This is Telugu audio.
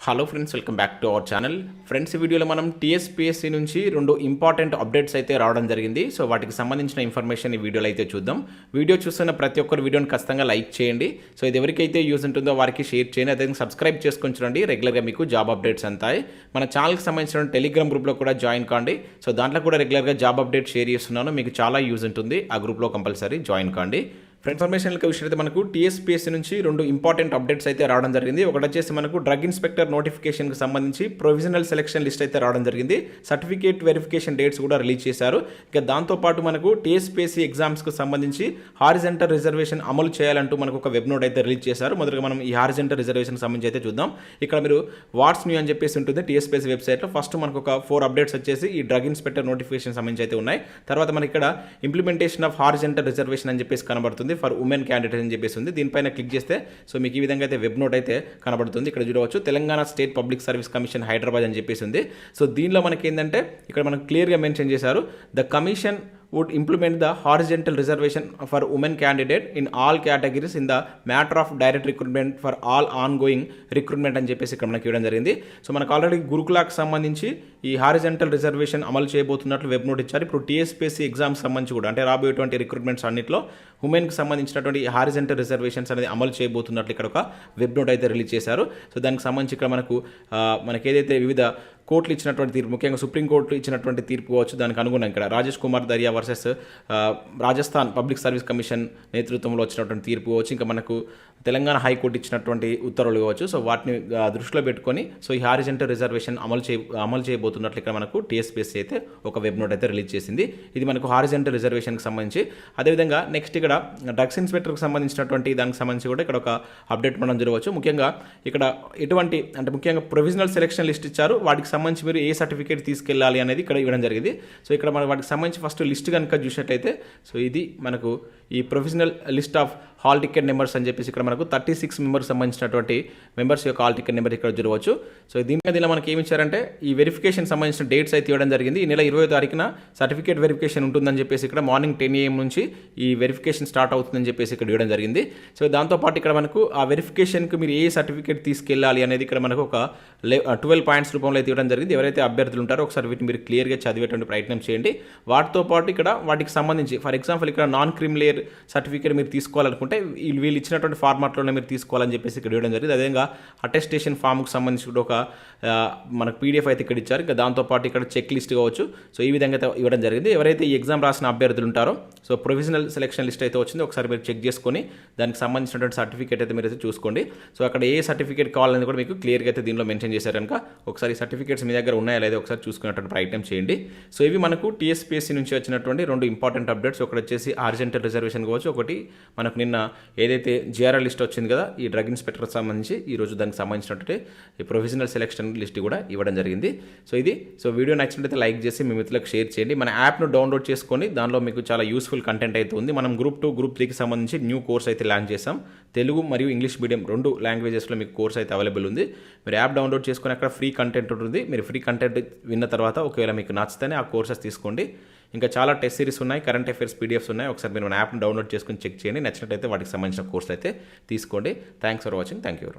Hello friends welcome back to our channel friends ఈ వీడియోలో మనం టీఎస్పీఎస్సీ నుంచి రెండు ఇంపార్టెంట్ అప్డేట్స్ అయితే రావడం జరిగింది. సో వాటికి సంబంధించిన ఇన్ఫర్మేషన్ ఈ వీడియోలో అయితే చూద్దాం. వీడియో చూస్తున్న ప్రతి ఒక్కరు వీడియోని ఖచ్చితంగా లైక్ చేయండి. సో ఇది ఎవరికైతే యూజ్ ఉంటుందో వారికి షేర్ చేయండి. అదే సబ్స్క్రైబ్ చేసుకొని చూడండి. రెగ్యులర్గా మీకు జాబ్ అప్డేట్స్ అంతాయి. మన ఛానల్కి సంబంధించిన టెలిగ్రామ్ గ్రూప్లో కూడా జాయిన్ కాండి. సో దాంట్లో కూడా రెగ్యులర్గా జాబ్ అప్డేట్ షేర్ చేస్తున్నాను. మీకు చాలా యూజ్ ఉంటుంది. ఆ గ్రూప్లో కంపల్సరీ జాయిన్ కాండి. ఇన్ఫర్మేషన్ల విషయం అయితే మనకు టీఎస్పీఎస్సీ నుంచి రెండు ఇంపార్టెంట్ అప్డేట్స్ అయితే రావడం జరిగింది. ఒకటి వచ్చేసి మనకు డ్రగ్ ఇన్స్పెక్టర్ నోటిఫికేషన్కి సంబంధించి ప్రొవిజనల్ సెలక్షన్ లిస్ట్ అయితే రావడం జరిగింది. సర్టిఫికేట్ వెరిఫికేషన్ డేట్స్ కూడా రిలీజ్ చేశారు. ఇక దాంతోపాటు మనకు టీఎస్పీఎస్సీ ఎగ్జామ్స్కి సంబంధించి హారిజెంటల్ రిజర్వేషన్ అమలు చేయాలంటూ మనకు ఒక వెబ్ నోట్ అయితే రిలీజ్ చేశారు. మొదటగా మనం ఈ హారిజెంటల్ రిజర్వేషన్ సంబంధించి అయితే చూద్దాం. ఇక్కడ మీరు వాట్స్ న్యూ అని చెప్పేసి ఉంటుంది టీఎస్పీఎస్సీ వెబ్సైట్లో ఫస్ట్ మనకు ఒక ఫోర్ అప్డేట్స్ వచ్చేసి ఈ డ్రగ్ ఇన్స్పెక్టర్ నోటిఫికేషన్ సంబంధించి అయితే ఉన్నాయి. తర్వాత మనకి ఇక్కడ ఇంప్లిమెంటేషన్ ఆఫ్ హారిజెంటల్ రిజర్వేషన్ అని చెప్పేసి కనబడుతుంది. ఫర్ ఉమెన్ క్యాండిడేట్ అని చెప్పేసి ఉంది. దీనిపైన క్లిక్ చేస్తే సో మీకు ఈ విధంగా అయితే వెబ్ నోట్ అయితే కనబడుతుంది. ఇక్కడ చూడవచ్చు Telangana state public service commission Hyderabad అని చెప్పేసి ఉంది. సో దీనిలో మనకి ఏంటంటే ఇక్కడ మనకు క్లియర్గా మెన్షన్ చేశారు the commission would implement the horizontal reservation for women candidate in all categories in the matter of direct recruitment for all ongoing recruitment అని చెప్పేసి ఇక్కడ మనకి ఇవ్వడం జరిగింది. సో మనకు ఆల్రెడీ గురుకులాకి సంబంధించి ఈ హారిజెంటల్ రిజర్వేషన్ అమలు చేయబోతున్నట్లు వెబ్ నోట్ ఇచ్చారు. ఇప్పుడు టీఎస్పీఎస్సీ ఎగ్జామ్స్ సంబంధించి కూడా అంటే రాబోయేటువంటి రిక్రూట్మెంట్స్ అన్నింటిలో ఉమెన్కి సంబంధించినటువంటి హారిజెంటల్ రిజర్వేషన్స్ అనేది అమలు చేయబోతున్నట్లు ఇక్కడ ఒక వెబ్ నోట్ అయితే రిలీజ్ చేశారు. సో దానికి సంబంధించి ఇక్కడ మనకు మనకి ఏదైతే వివిధ కోర్టులు ఇచ్చినటువంటి తీర్పు ముఖ్యంగా సుప్రీంకోర్టు ఇచ్చినటువంటి తీర్పు కావచ్చు దానికి అనుగుణంగా ఇక్కడ Rajesh Kumar Darya versus Rajasthan public service commission నేతృత్వంలో వచ్చినటువంటి తీర్పు కావచ్చు ఇంకా మనకు తెలంగాణ హైకోర్టు ఇచ్చినటువంటి ఉత్తర్వులు కావచ్చు. సో వాటిని దృష్టిలో పెట్టుకొని సో ఈ హారిజెంటల్ రిజర్వేషన్ అమలు చే అమలు చేయబోతున్నట్లు ఇక్కడ మనకు టీఎస్పీఎస్సీ అయితే ఒక వెబ్ నోట్ అయితే రిలీజ్ చేసింది. ఇది మనకు హారిజెంటల్ రిజర్వేషన్కి సంబంధించి. అదేవిధంగా నెక్స్ట్ ఇక్కడ డ్రగ్స్ ఇన్స్పెక్టర్కి సంబంధించినటువంటి దానికి సంబంధించి కూడా ఇక్కడ ఒక అప్డేట్ మనం చూడవచ్చు. ముఖ్యంగా ఇక్కడ ఎటువంటి అంటే ముఖ్యంగా ప్రొవిజనల్ సెలెక్షన్ లిస్ట్ ఇచ్చారు. వాటికి సంబంధించి మీరు ఏ సర్టిఫికేట్ తీసుకెళ్ళాలి అనేది ఇక్కడ ఇవ్వడం జరిగింది. సో ఇక్కడ మన వాటికి సంబంధించి ఫస్ట్ లిస్ట్ కనుక చూసినట్లయితే సో ఇది మనకు ఈ professional list of hall ticket numbers అని చెప్పేసి ఇక్కడ మనకు థర్టీ సిక్స్ మెంబర్స్ సంబంధించినటువంటి మెంబర్స్ యొక్క హాల్ టికెట్ నెంబర్ ఇక్కడ చూడవచ్చు. సో దీని మీద ఇలా మనకి ఏమి ఇచ్చారంటే ఈ వెరిఫికేషన్ సంబంధించిన డేట్స్ అయితే ఇవ్వడం జరిగింది. ఈ నెల ఇరవై తారీఖున సర్టిఫికేట్ వెరిఫికేషన్ ఉంటుందని చెప్పేసి ఇక్కడ మార్నింగ్ టెన్ ఏఎం నుంచి ఈ వెరిఫికేషన్ స్టార్ట్ అవుతుందని చెప్పేసి ఇక్కడ ఇవ్వడం జరిగింది. సో దాంతోపాటు ఇక్కడ మనకు ఆ వెరిఫికేషన్కి మీరు ఏ సర్టిఫికేట్ తీసుకెళ్ళాలి అనేది ఇక్కడ మనకు ఒక ట్వెల్వ్ పాయింట్స్ రూపంలో అయితే ఇవ్వడం జరిగింది. ఎవరైతే అభ్యర్థులు ఉంటారో ఒకసారి వీటిని మీరు క్లియర్గా చదివేటువంటి ప్రయత్నం చేయండి. వాటితో పాటు ఇక్కడ వాటికి సంబంధించి ఫర్ ఎగ్జాంపుల్ ఇక్కడ నాన్ క్రిమిలేయర్ సర్టిఫికేట్ మీరు తీసుకోవాలనుకుంటే వీళ్ళు వీళ్ళు ఇచ్చినటువంటి ఫార్మాట్లోనే మీరు తీసుకోవాలని చెప్పేసి ఇక్కడ ఇవ్వడం జరిగింది. అదేవిధంగా అటెస్టేషన్ ఫామ్కి సంబంధించి కూడా ఒక మనకు పీడిఎఫ్ అయితే ఇక్కడ ఇచ్చారు. ఇంకా దాంతోపాటు ఇక్కడ చెక్ లిస్ట్ కావచ్చు. సో ఈ విధంగా అయితే ఇవ్వడం జరిగింది. ఎవరైతే ఈ ఎగ్జామ్ రాసిన అభ్యర్థులు ఉంటారో సో ప్రొవిజనల్ సెలక్షన్ లిస్ట్ అయితే వచ్చింది. ఒకసారి మీరు చెక్ చేసుకొని దానికి సంబంధించినటువంటి సర్టిఫికేట్ అయితే మీరు అయితే చూసుకోండి. సో అక్కడ ఏ సర్టిఫికేట్ కావాలని కూడా మీకు క్లియర్గా అయితే దీనిలో మెన్షన్ చేశారు కనుక ఒకసారి సర్టిఫికేట్స్ మీ దగ్గర ఉన్నాయా లేదా ఒకసారి చూసుకునేటువంటి ప్రయత్నం చేయండి. సో ఇవి మనకు టీఎస్పీఎస్సీ నుంచి వచ్చినటువంటి రెండు ఇంపార్టెంట్ అప్డేట్స్. ఒకటి వచ్చేసి ఆర్జెంటల్ రిజర్వేషన్ కావచ్చు. ఒకటి మనకు నిన్న ఏదైతే జిఆర్ఆర్ లిస్ట్ వచ్చింది కదా ఈ డ్రగ్ ఇన్స్పెక్టర్ సంబంధించి ఈ రోజు దానికి సంబంధించినటువంటి ఈ ప్రొవిజనల్ సెలెక్షన్ లిస్ట్ కూడా ఇవ్వడం జరిగింది. సో ఇది. సో వీడియో నచ్చినట్లయితే లైక్ చేసి మీ మిత్రులకు షేర్ చేయండి. మన యాప్ను డౌన్లోడ్ చేసుకొని దానిలో మీకు చాలా యూస్ఫుల్ కంటెంట్ అయితే ఉంది. మనం గ్రూప్ టూ గ్రూప్ త్రీకి సంబంధించి న్యూ కోర్స్ అయితే లాంచ్ చేసాం తెలుగు మరియు ఇంగ్లీష్ మీడియం రెండు లాంగ్వేజెస్లో మీకు కోర్స్ అయితే అవైలబుల్ ఉంది. మీరు యాప్ డౌన్లోడ్ చేసుకొని అక్కడ ఫ్రీ కంటెంట్ ఉంటుంది. మీరు ఫ్రీ కంటెంట్ విన్న తర్వాత ఒకవేళ మీకు నచ్చితేనే ఆ కోర్సెస్ తీసుకోండి. ఇంకా చాలా టెస్ట్ సిరీస్ ఉన్నాయి. కరెంట్ అఫైర్స్ పీడిఎఫ్స్ ఉన్నాయి. ఒకసారి మీరు మన యాప్ని డౌన్లోడ్ చేసుకొని చెక్ చేయండి. నచ్చినట్లయితే వాటికి సంబంధించిన కోర్స్ అయితే తీసుకోండి. Thanks for watching thank you